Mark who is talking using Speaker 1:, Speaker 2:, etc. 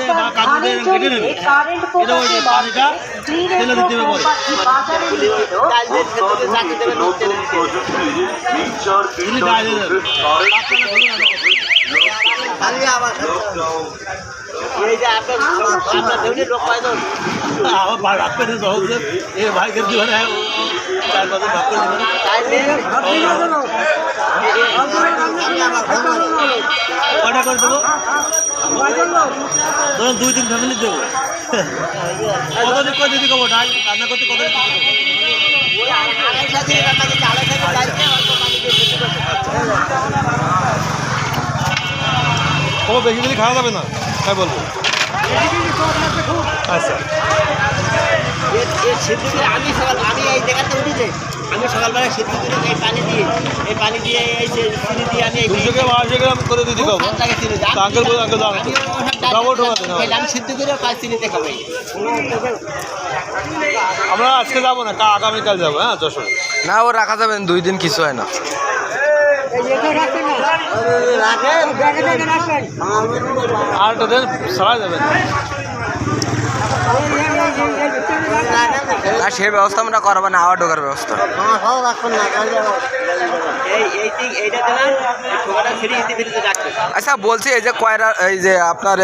Speaker 1: কেটে বা কাগজ দিয়ে কেটে কটা করে দেবো? ধরুন দুই তিন ফ্যামিলি দেবো। কত দিন করে দিতে কবো ডাল? রান্না করতে কত দিতে কবো?
Speaker 2: বেশি বেশি খাওয়া যাবে না। তাই বলব। আচ্ছা।
Speaker 3: আমি সকাল আমি এই জায়গাতে উঠেছে। আমি সকালবেলা সিদ্ধ করে এই পানি দিয়ে এই পানি দিয়ে এই যে চিনি দিয়ে আমি এই
Speaker 2: দুশো গ্রাম আড়াইশো গ্রাম করে দিতে তা আঙ্কেল বলে আঙ্কেল দাম
Speaker 3: আমি
Speaker 2: ডাবল ঢোকাতে
Speaker 3: সিদ্ধ করে পাঁচ চিনিতে খাবাই
Speaker 2: আমরা আজকে যাব না আগামীকাল যাব হ্যাঁ যশোর?
Speaker 4: না ও রাখা যাবে দুই দিন কিছু হয় না।
Speaker 2: আর একটা দিন সারা যাবেন
Speaker 4: সেই ব্যবস্থা আমরা করব না আবার ঢোকার ব্যবস্থা।
Speaker 3: ফিরিতে রাখতে
Speaker 4: আচ্ছা বলছি এই যে কয়রা এই যে আপনার